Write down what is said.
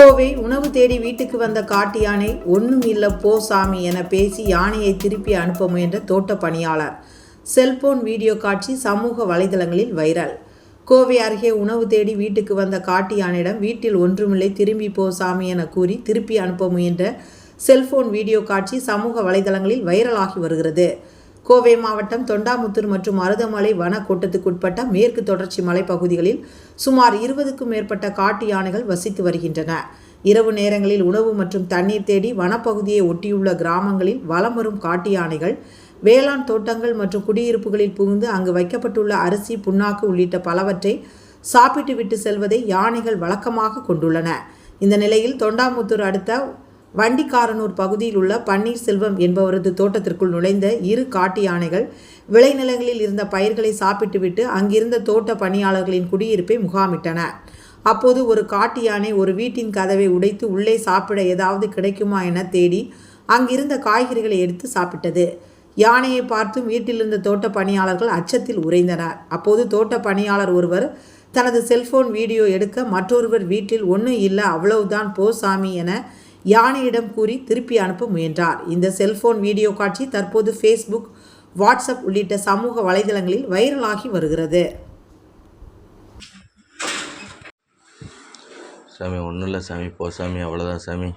கோவை உணவு தேடி வீட்டுக்கு வந்த காட்டு யானை ஒன்றும் இல்லை போ சாமி என பேசி யானையை திருப்பி அனுப்ப முயன்ற தோட்ட பணியாளர். செல்போன் வீடியோ காட்சி சமூக வலைதளங்களில் வைரல். கோவை அருகே உணவு தேடி வீட்டுக்கு வந்த காட்டு யானையிடம் வீட்டில் ஒன்றுமில்லை திரும்பி போ சாமி என கூறி திருப்பி அனுப்ப முயன்ற செல்போன் வீடியோ காட்சி சமூக வலைதளங்களில் வைரலாகி வருகிறது. கோவை மாவட்டம் தொண்டாமுத்தூர் மற்றும் மருதமலை வனக்கோட்டத்துக்குட்பட்ட மேற்கு தொடர்ச்சி மலைப்பகுதிகளில் சுமார் இருபதுக்கும் மேற்பட்ட காட்டு யானைகள் வசித்து வருகின்றன. இரவு நேரங்களில் உணவு மற்றும் தண்ணீர் தேடி வனப்பகுதியை ஒட்டியுள்ள கிராமங்களில் வலம் வரும் காட்டு யானைகள் வேளாண் தோட்டங்கள் மற்றும் குடியிருப்புகளில் புகுந்து அங்கு வைக்கப்பட்டுள்ள அரிசி புண்ணாக்கு உள்ளிட்ட பலவற்றை சாப்பிட்டு விட்டு செல்வதை யானைகள் வழக்கமாக கொண்டுள்ளன. இந்த நிலையில் தொண்டாமுத்தூர் அடுத்த வண்டிக்காரனூர் பகுதியில் உள்ள பன்னீர்செல்வம் என்பவரது தோட்டத்திற்குள் நுழைந்த இரு காட்டு யானைகள் விளைநிலங்களில் இருந்த பயிர்களை சாப்பிட்டுவிட்டு அங்கிருந்த தோட்ட பணியாளர்களின் குடியிருப்பை முகாமிட்டன. அப்போது ஒரு காட்டு யானை ஒரு வீட்டின் கதவை உடைத்து உள்ளே சாப்பிட ஏதாவது கிடைக்குமா என தேடி அங்கிருந்த காய்கறிகளை எடுத்து சாப்பிட்டது. யானையை பார்த்தும் வீட்டிலிருந்த தோட்ட பணியாளர்கள் அச்சத்தில் உறைந்தனர். அப்போது தோட்ட பணியாளர் ஒருவர் தனது செல்போன் வீடியோ எடுக்க மற்றொருவர் வீட்டில் ஒன்றும் இல்லை அவ்வளவுதான் போ சாமி என யானையிடம் கூறி திருப்பி அனுப்ப முயன்றார். இந்த செல்போன் வீடியோ காட்சி தற்போது ஃபேஸ்புக் வாட்ஸ்அப் உள்ளிட்ட சமூக வலைதளங்களில் வைரலாகி வருகிறது. சாமி ஒன்றும் இல்லை சாமி. போ சாமி அவ்வளோதான் சாமி.